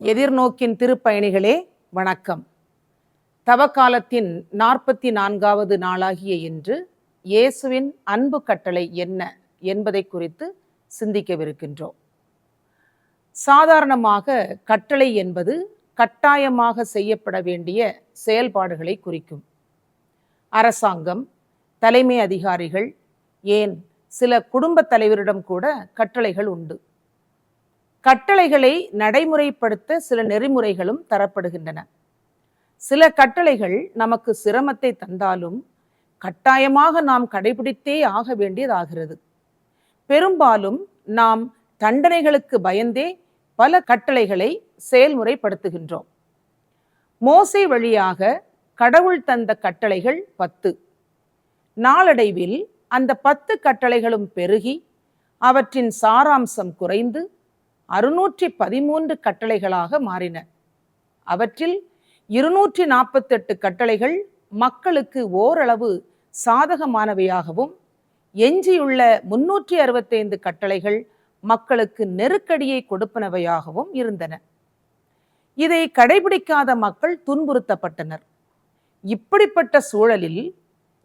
எதிர்நோக்கின் திருப்பயணிகளே வணக்கம். தவக்காலத்தின் நாற்பத்தி நான்காவது நாளாகிய இன்று இயேசுவின் அன்பு கட்டளை என்ன என்பதை குறித்து சிந்திக்கவிருக்கின்றோம். சாதாரணமாக கட்டளை என்பது கட்டாயமாக செய்யப்பட வேண்டிய செயல்பாடுகளை குறிக்கும். அரசாங்கம் தலைமை அதிகாரிகள் ஏன் சில குடும்பத் தலைவரிடம் கூட கட்டளைகள் உண்டு. கட்டளைகளை நடைமுறைப்படுத்த சில நெறிமுறைகளும் தரப்படுகின்றன. சில கட்டளைகள் நமக்கு சிரமத்தை தந்தாலும் கட்டாயமாக நாம் கடைபிடித்தே ஆக வேண்டியதாகிறது. பெரும்பாலும் நாம் தண்டனைகளுக்கு பயந்தே பல கட்டளைகளை செயல்முறைப்படுத்துகின்றோம். மோசை வழியாக கடவுள் தந்த கட்டளைகள் பத்து. நாளடைவில் அந்த பத்து கட்டளைகளும் பெருகி அவற்றின் சாராம்சம் குறைந்து அறுநூற்றி பதிமூன்று கட்டளைகளாக மாறின. அவற்றில் இருநூற்றி நாற்பத்தெட்டு கட்டளைகள் மக்களுக்கு ஓரளவு சாதகமானவையாகவும் எஞ்சியுள்ள முன்னூற்றி அறுபத்தைந்து கட்டளைகள் மக்களுக்கு நெருக்கடியை கொடுப்பனவையாகவும் இருந்தன. இதை கடைபிடிக்காத மக்கள் துன்புறுத்தப்பட்டனர். இப்படிப்பட்ட சூழலில்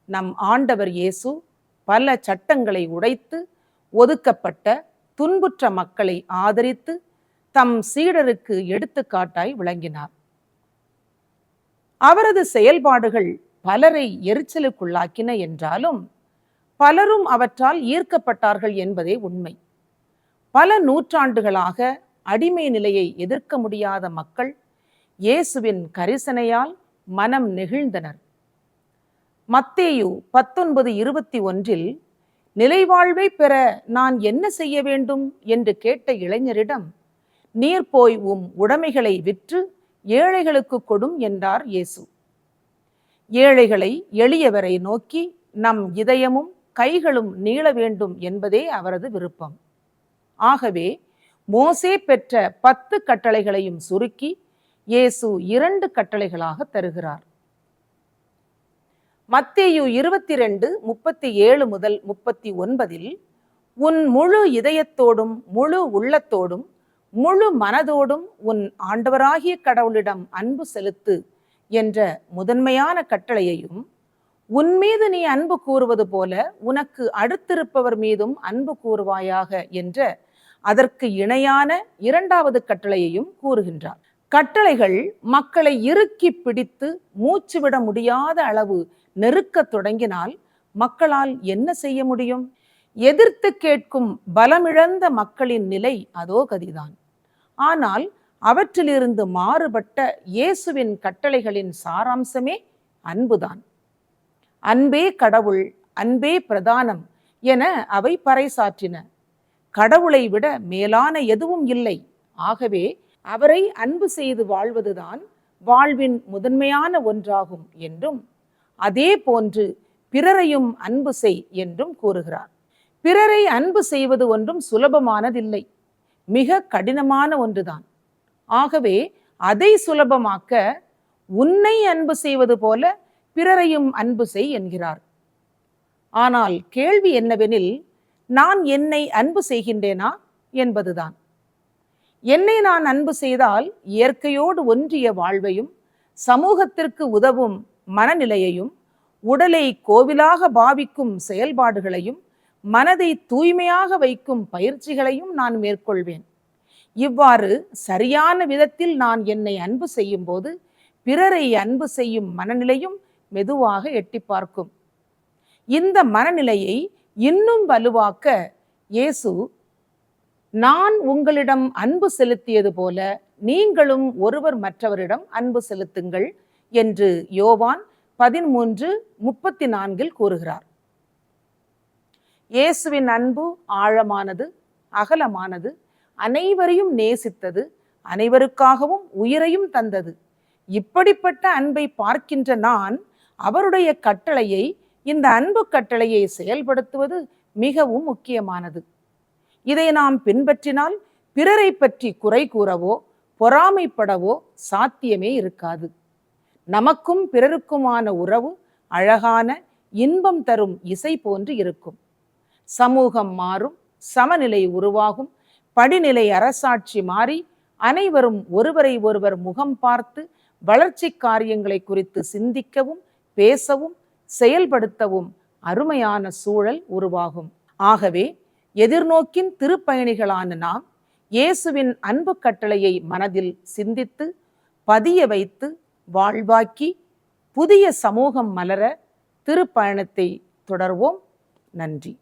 நம் ஆண்டவர் இயேசு பல சட்டங்களை உடைத்து ஒதுக்கப்பட்ட துன்புற்ற மக்களை ஆதரித்து தம் சீடருக்கு எடுத்துக்காட்டாய் விளங்கினார். அவரது செயல்பாடுகள் பலரை எரிச்சலுக்குள்ளாக்கின என்றாலும் பலரும் அவற்றால் ஈர்க்கப்பட்டார்கள் என்பதே உண்மை. பல நூற்றாண்டுகளாக அடிமை நிலையை எதிர்க்க முடியாத மக்கள் இயேசுவின் கரிசனையால் மனம் நெகிழ்ந்தனர். மத்தேயு பத்தொன்பது இருபத்தி ஒன்றில் நிலைவாழ்வை பெற நான் என்ன செய்ய வேண்டும்? என்று கேட்ட இளைஞரிடம் நீர் போய் உம் உடைமைகளை விற்று ஏழைகளுக்கு கொடும் என்றார் இயேசு. ஏழைகளை எளியவரை நோக்கி நம் இதயமும் கைகளும் நீள வேண்டும் என்பதே அவரது விருப்பம். ஆகவே மோசே பெற்ற பத்து கட்டளைகளையும் சுருக்கி இயேசு இரண்டு கட்டளைகளாக தருகிறார். மத்தேயு இருபத்தி ரெண்டு முப்பத்தி ஏழு முதல் முப்பத்தி ஒன்பதில் உன் முழு இதயத்தோடும் முழு உள்ளத்தோடும் முழு மனதோடும் உன் ஆண்டவராகிய கடவுளிடம் அன்பு செலுத்து என்ற முதன்மையான கட்டளையையும் உன் மீது நீ அன்பு கூறுவது போல உனக்கு அடுத்திருப்பவர் மீதும் அன்பு கூறுவாயாக என்ற அதற்கு இணையான இரண்டாவது கட்டளையையும் கூறுகின்றார். கட்டளைகள் மக்களை இறுக்கி பிடித்து மூச்சுவிட முடியாத அளவு நெருக்கத் தொடங்கினால் மக்களால் என்ன செய்ய முடியும்? எதிர்த்து கேட்கும் பலமிழந்த மக்களின் நிலை அதோ கதிதான். ஆனால் அவற்றிலிருந்து மாறுபட்ட இயேசுவின் கட்டளைகளின் சாராம்சமே அன்புதான். அன்பே கடவுள் அன்பே பிரதானம் என அவை பறைசாற்றின. கடவுளை விட மேலான எதுவும் இல்லை. ஆகவே அவரை அன்பு செய்து வாழ்வதுதான் வாழ்வின் முதன்மையான ஒன்றாகும் என்றும் அதே போன்று பிறரையும் அன்பு செய் என்றும் கூறுகிறார். பிறரை அன்பு செய்வது ஒன்றும் சுலபமானதில்லை. மிக கடினமான ஒன்றுதான். ஆகவே அதை சுலபமாக்க உன்னை அன்பு செய்வது போல பிறரையும் அன்பு செய் என்கிறார். ஆனால் கேள்வி என்னவெனில் நான் என்னை அன்பு செய்கின்றேனா என்பதுதான். என்னை நான் அன்பு செய்தால் இயற்கையோடு ஒன்றிய வாழ்வையும் சமூகத்திற்கு உதவும் மனநிலையையும் உடலை கோவிலாக பாவிக்கும் செயல்பாடுகளையும் மனதை தூய்மையாக வைக்கும் பயிற்சிகளையும் நான் மேற்கொள்வேன். இவ்வாறு சரியான விதத்தில் நான் என்னை அன்பு செய்யும் போது பிறரை அன்பு செய்யும் மனநிலையும் மெதுவாக எட்டி பார்க்கும். இந்த மனநிலையை இன்னும் வலுவாக்க இயேசு நான் உங்களிடம் அன்பு செலுத்தியது போல நீங்களும் ஒருவர் மற்றவரிடம் அன்பு செலுத்துங்கள். என்று யோவான் பதிமூன்று முப்பத்தி நான்கில் கூறுகிறார். இயேசுவின் அன்பு ஆழமானது அகலமானது அனைவரையும் நேசித்தது அனைவருக்காகவும் உயிரையும் தந்தது. இப்படிப்பட்ட அன்பை பார்க்கின்ற நான் அவருடைய கட்டளையை இந்த அன்பு கட்டளையை செயல்படுத்துவது மிகவும் முக்கியமானது. இதை நாம் பின்பற்றினால் பிறரை பற்றி குறை கூறவோ பொறாமைப்படவோ சாத்தியமே இருக்காது. நமக்கும் பிறருக்குமான உறவு அழகான இன்பம் தரும் இசை போன்று இருக்கும். சமூகம் மாறும் சமநிலை உருவாகும் படிநிலை அரசாட்சி மாறி அனைவரும் ஒருவரை ஒருவர் முகம் பார்த்து வளர்ச்சி காரியங்களை குறித்து சிந்திக்கவும் பேசவும் செயல்படுத்தவும் அருமையான சூழல் உருவாகும். ஆகவே எதிர்நோக்கின் திருப்பயணிகளான நாம் இயேசுவின் அன்பு கட்டளையை மனதில் சிந்தித்து பதிய வைத்து வாழ்வாக்கி புதிய சமூகம் மலர திருப்பயணத்தை தொடர்வோம். நன்றி.